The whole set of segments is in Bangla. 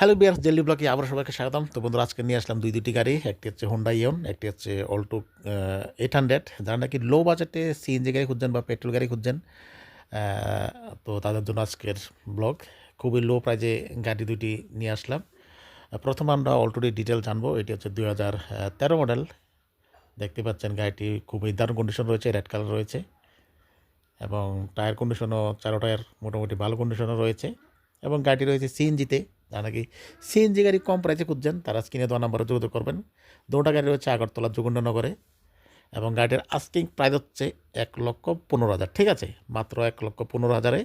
হ্যালো বিয়ার জেলি ব্লকে আবার সবাইকে স্বাগতম। তো বন্ধুরা, আজকে নিয়ে আসলাম দুই দুটি গাড়ি, একটি হচ্ছে হোন্ডা ইয়ন একটি হচ্ছে অল্টো এইট হান্ড্রেড যারা নাকি লো বাজেটে সিএনজি গাড়ি খুঁজছেন বা পেট্রোল গাড়ি খুঁজছেন তো তাদের জন্য আজকের ব্লগ খুবই লো প্রাইজে গাড়ি দুটি নিয়ে আসলাম। প্রথম আমরা অল্টোটির ডিটেল জানব। এটি হচ্ছে দুই হাজার তেরো মডেল দেখতে পাচ্ছেন গাড়িটি খুবই দারুণ কন্ডিশন রয়েছে রেড কালার রয়েছে। এবং টায়ার কন্ডিশনও চারো টায়ার মোটামুটি ভালো কন্ডিশনও রয়েছে। এবং গাড়িটি রয়েছে সিএনজিতে যারা সিএনজি গাড়ি কম প্রাইসে খুঁজছেন, তারা স্ক্রিনে দেওয়া নাম্বারে যোগাযোগ করবেন। দুটা গাড়ি রয়েছে আগরতলা যোগণ্ডনগরে এবং গাড়ির আস্কিং প্রাইস হচ্ছে এক লক্ষ পনেরো হাজার। ঠিক আছে, মাত্র এক লক্ষ পনেরো হাজারে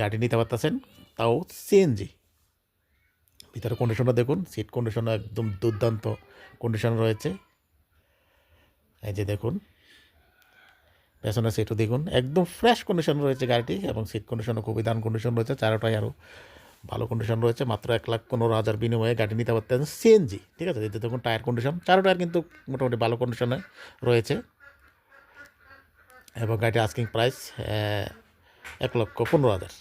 গাড়ি নিতে পারতেছেন, তাও সিএনজি ভিতরে কন্ডিশনটা দেখুন সিট কন্ডিশনও একদম দুর্দান্ত কন্ডিশন রয়েছে। এই যে দেখুন, পেছনের সিটও দেখুন, একদম ফ্রেশ কন্ডিশন রয়েছে গাড়িটি, এবং সিট কন্ডিশনও খুবই দান কন্ডিশন রয়েছে চারোটাই আরও ভালো কন্ডিশন রয়েছে, মাত্র এক লাখ পনেরো হাজার বিনিময়ে গাড়ি নিতে পারতেন সিএনজি ঠিক আছে? এতে দেখুন টায়ার কন্ডিশন চারো টায়ার কিন্তু মোটামুটি ভালো কন্ডিশনে রয়েছে। এবং গাড়ির আস্কিং প্রাইস এক লক্ষ পনেরো হাজার।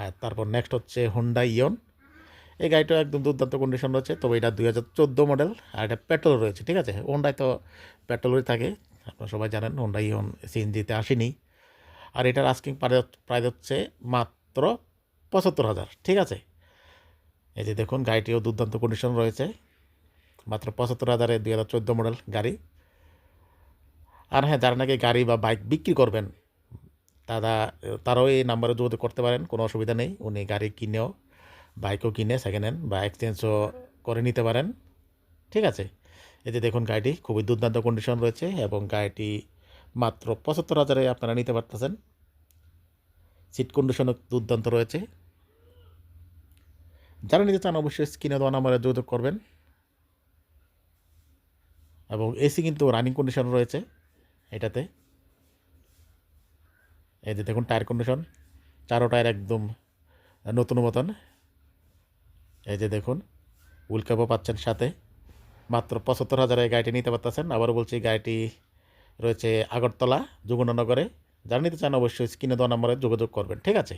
আর তারপর নেক্সট হচ্ছে হোন্ডা ইয়ন এই গাড়িটা একদম দুর্দান্ত কন্ডিশন রয়েছে, তবে এটা দুই হাজার চোদ্দ মডেল আর এটা পেট্রোল রয়েছে, ঠিক আছে? হোন্ডায় তো পেট্রোলই থাকে, আপনারা সবাই জানেন হোন্ডা ইয়ন সিএনজিতে আসেনি। আর এটার আস্কিং প্রাইস হচ্ছে মাত্র পঁচাত্তর হাজার, ঠিক আছে? এই যে দেখুন, গাড়িটিও দুর্দান্ত কন্ডিশন রয়েছে। মাত্র পঁচাত্তর হাজারে দুই হাজার চোদ্দ মডেল গাড়ি। আর হ্যাঁ যারা নাকি গাড়ি বা বাইক বিক্রি করবেন, তারা, তারাও এই নাম্বারে যোগাযোগ করতে পারেন, কোনো অসুবিধা নেই। উনি গাড়ি কিনেও বাইকও কিনে সেকেন্ড হ্যান্ড বা এক্সচেঞ্জও করে নিতে পারেন, ঠিক আছে? এতে দেখুন, গাড়িটি খুবই দুর্দান্ত কন্ডিশন রয়েছে এবং গাড়িটি মাত্র পঁচাত্তর হাজারে আপনারা নিতে পারতেছেন। সিট কন্ডিশনও দুর্দান্ত রয়েছে। যারা নিতে চান অবশ্যই স্ক্রিনে দেওয়া নাম্বারে যোগাযোগ করবেন। এবং এসি কিন্তু রানিং কন্ডিশন রয়েছে এটাতে। এই যে দেখুন টায়ার কন্ডিশন চারো টায়ার একদম নতুন মতন। এই যে দেখুন উইলকাপও পাচ্ছেন সাথে। মাত্র পঁচাত্তর হাজারে গাড়িটি নিতে পারতেছেন। আবারও বলছি গাড়িটি রয়েছে আগরতলা যমুনানগরে যারা নিতে চান অবশ্যই স্ক্রিনে দেওয়া নাম্বারে যোগাযোগ করবেন, ঠিক আছে?